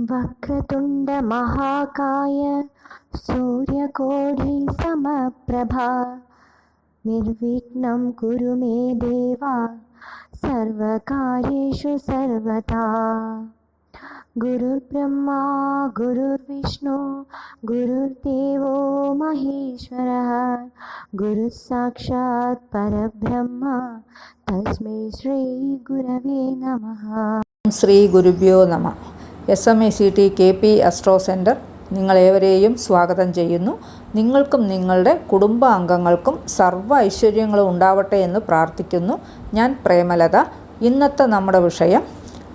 वक्रतुंड महाकाय वक्रतुण्डमहाकाय सूर्यकोढिसमप्रभा निर्विघ्न कुरु मे देवा सर्वकार्येषु सर्वदा गुरुर्ब्रह्मा, गुरुर्विष्णु, गुरुर्देवो महेश्वरः। गुरुः साक्षात् परब्रह्म, तस्मै श्री गुरवे नमः। श्री गुरुभ्यो नमः। S M I C T K P astro centre നിങ്ങളേവരെയും സ്വാഗതം ചെയ്യുന്നു. നിങ്ങൾക്കും നിങ്ങളുടെ കുടുംബാംഗങ്ങൾക്കും സർവ ഐശ്വര്യങ്ങളും ഉണ്ടാവട്ടെ എന്ന് പ്രാർത്ഥിക്കുന്നു. ഞാൻ പ്രേമലത. ഇന്നത്തെ നമ്മുടെ വിഷയം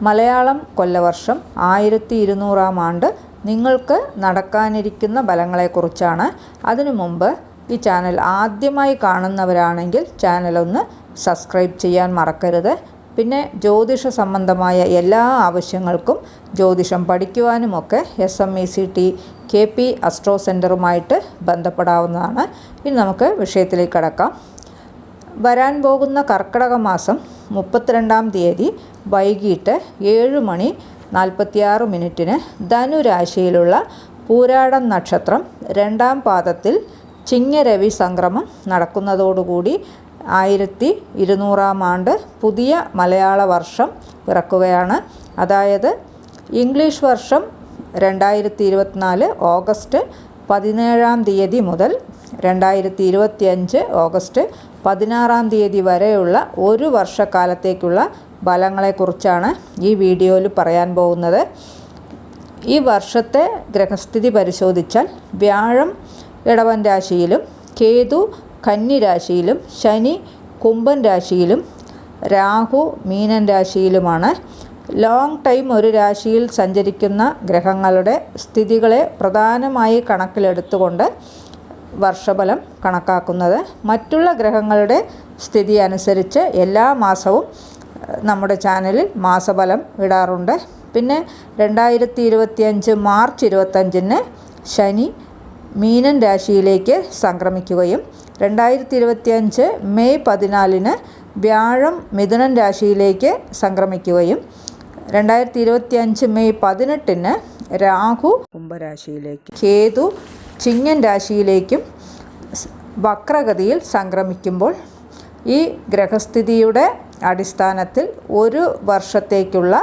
മലയാളം കൊല്ലവർഷം ആയിരത്തി ഇരുന്നൂറാം ആണ്ട് നിങ്ങൾക്ക് നടക്കാനിരിക്കുന്ന ഫലങ്ങളെക്കുറിച്ചാണ്. അതിനു മുമ്പ് ഈ ചാനൽ ആദ്യമായി കാണുന്നവരാണെങ്കിൽ ചാനലൊന്ന് സബ്സ്ക്രൈബ് ചെയ്യാൻ മറക്കരുത്. പിന്നെ ജ്യോതിഷ സംബന്ധമായ എല്ലാ ആവശ്യങ്ങൾക്കും ജ്യോതിഷം പഠിക്കുവാനുമൊക്കെ S M E C T K P astro സെന്ററുമായിട്ട് ബന്ധപ്പെടാവുന്നതാണ്. ഇനി നമുക്ക് വിഷയത്തിലേക്ക് കടക്കാം. വരാൻ പോകുന്ന കർക്കിടക മാസം മുപ്പത്തിരണ്ടാം തീയതി വൈകിട്ട് ഏഴ് മണി നാൽപ്പത്തിയാറ് മിനിറ്റിന് ധനുരാശിയിലുള്ള പൂരാടം നക്ഷത്രം രണ്ടാം പാദത്തിൽ ചിങ്ങരവി സംക്രമം നടക്കുന്നതോടുകൂടി ആയിരത്തി ഇരുന്നൂറാം ആണ്ട് പുതിയ മലയാള വർഷം പിറക്കുകയാണ്. അതായത് ഇംഗ്ലീഷ് വർഷം രണ്ടായിരത്തി ഇരുപത്തിനാല് ഓഗസ്റ്റ് പതിനേഴാം തീയതി മുതൽ രണ്ടായിരത്തി ഇരുപത്തിയഞ്ച് ഓഗസ്റ്റ് പതിനാറാം തീയതി വരെയുള്ള ഒരു വർഷക്കാലത്തേക്കുള്ള ഫലങ്ങളെക്കുറിച്ചാണ് ഈ വീഡിയോയിൽ പറയാൻ പോകുന്നത്. ഈ വർഷത്തെ ഗ്രഹസ്ഥിതി പരിശോധിച്ചാൽ വ്യാഴം ഇടവൻ രാശിയിലും കേതു കന്നി രാശിയിലും ശനി കുംഭൻ രാശിയിലും രാഹു മീനൻ രാശിയിലുമാണ്. ലോങ് ടൈം ഒരു രാശിയിൽ സഞ്ചരിക്കുന്ന ഗ്രഹങ്ങളുടെ സ്ഥിതികളെ പ്രധാനമായി കണക്കിലെടുത്തുകൊണ്ട് വർഷഫലം കണക്കാക്കുന്നത്. മറ്റുള്ള ഗ്രഹങ്ങളുടെ സ്ഥിതി അനുസരിച്ച് എല്ലാ മാസവും നമ്മുടെ ചാനലിൽ മാസഫലം ഇടാറുണ്ട്. പിന്നെ രണ്ടായിരത്തി ഇരുപത്തിയഞ്ച് മാർച്ച് ഇരുപത്തഞ്ചിന് ശനി മീനൻ രാശിയിലേക്ക് സംക്രമിക്കുകയും രണ്ടായിരത്തി ഇരുപത്തിയഞ്ച് മെയ് പതിനാലിന് വ്യാഴം മിഥുനൻ രാശിയിലേക്ക് സംക്രമിക്കുകയും രണ്ടായിരത്തി ഇരുപത്തിയഞ്ച് മെയ് പതിനെട്ടിന് രാഹു കുംഭരാശിയിലേക്ക് കേതു ചിങ്ങൻ രാശിയിലേക്കും വക്രഗതിയിൽ സംക്രമിക്കുമ്പോൾ ഈ ഗ്രഹസ്ഥിതിയുടെ അടിസ്ഥാനത്തിൽ ഒരു വർഷത്തേക്കുള്ള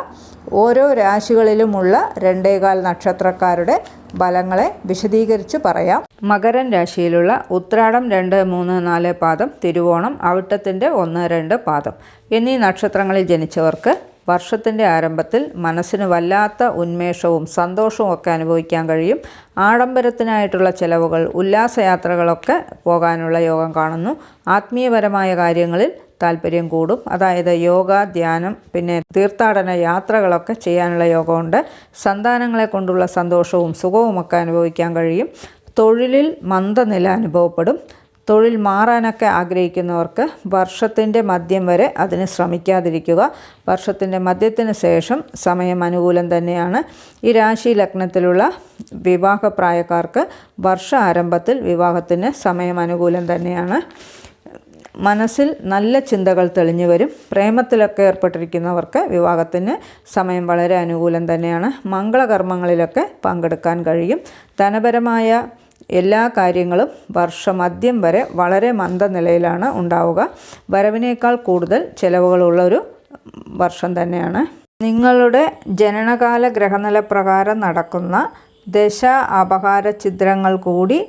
ഓരോ രാശികളിലുമുള്ള രണ്ടേകാൽ നക്ഷത്രക്കാരുടെ ഫലങ്ങളെ വിശദീകരിച്ച് പറയാം. മകരൻ രാശിയിലുള്ള ഉത്രാടം രണ്ട് മൂന്ന് നാല് പാദം തിരുവോണം അവിട്ടത്തിന്റെ ഒന്ന് രണ്ട് പാദം എന്നീ നക്ഷത്രങ്ങളിൽ ജനിച്ചവർക്ക് വർഷത്തിന്റെ ആരംഭത്തിൽ മനസ്സിന് വല്ലാത്ത ഉന്മേഷവും സന്തോഷവും ഒക്കെ അനുഭവിക്കാൻ കഴിയും. ആഡംബരത്തിനായിട്ടുള്ള ചിലവുകൾ ഉല്ലാസയാത്രകളൊക്കെ പോകാനുള്ള യോഗം കാണുന്നു. ആത്മീയപരമായ കാര്യങ്ങളിൽ താല്പര്യം കൂടും. അതായത് യോഗ ധ്യാനം പിന്നെ തീർത്ഥാടന യാത്രകളൊക്കെ ചെയ്യാനുള്ള യോഗമുണ്ട്. സന്താനങ്ങളെ കൊണ്ടുള്ള സന്തോഷവും സുഖവുമൊക്കെ അനുഭവിക്കാൻ കഴിയും. തൊഴിലിൽ മന്ദനില അനുഭവപ്പെടും. തൊഴിൽ മാറാനൊക്കെ ആഗ്രഹിക്കുന്നവർക്ക് വർഷത്തിന്റെ മദ്യം വരെ അതിന് ശ്രമിക്കാതിരിക്കുക. വർഷത്തിന്റെ മദ്യത്തിന് ശേഷം സമയം അനുകൂലം തന്നെയാണ്. ഈ രാശി ലഗ്നത്തിലുള്ള വിവാഹപ്രായക്കാർക്ക് വർഷ ആരംഭത്തിൽ വിവാഹത്തിന് സമയം അനുകൂലം തന്നെയാണ്. മനസ്സിൽ നല്ല ചിന്തകൾ തെളിഞ്ഞു വരും. പ്രേമത്തിലൊക്കെ ഏർപ്പെട്ടിരിക്കുന്നവർക്ക് വിവാഹത്തിന് സമയം വളരെ അനുകൂലം തന്നെയാണ്. മംഗളകർമ്മങ്ങളിലൊക്കെ പങ്കെടുക്കാൻ കഴിയും. ധനപരമായ എല്ലാ കാര്യങ്ങളും വർഷമദ്യം വരെ വളരെ മന്ദനിലയിലാണ് ഉണ്ടാവുക. വരവിനേക്കാൾ കൂടുതൽ ചിലവുകളുള്ള ഒരു വർഷം തന്നെയാണ്. നിങ്ങളുടെ ജനനകാല ഗ്രഹനില പ്രകാരം നടക്കുന്ന ദശ അപകാര ചിത്രങ്ങൾ കൂടി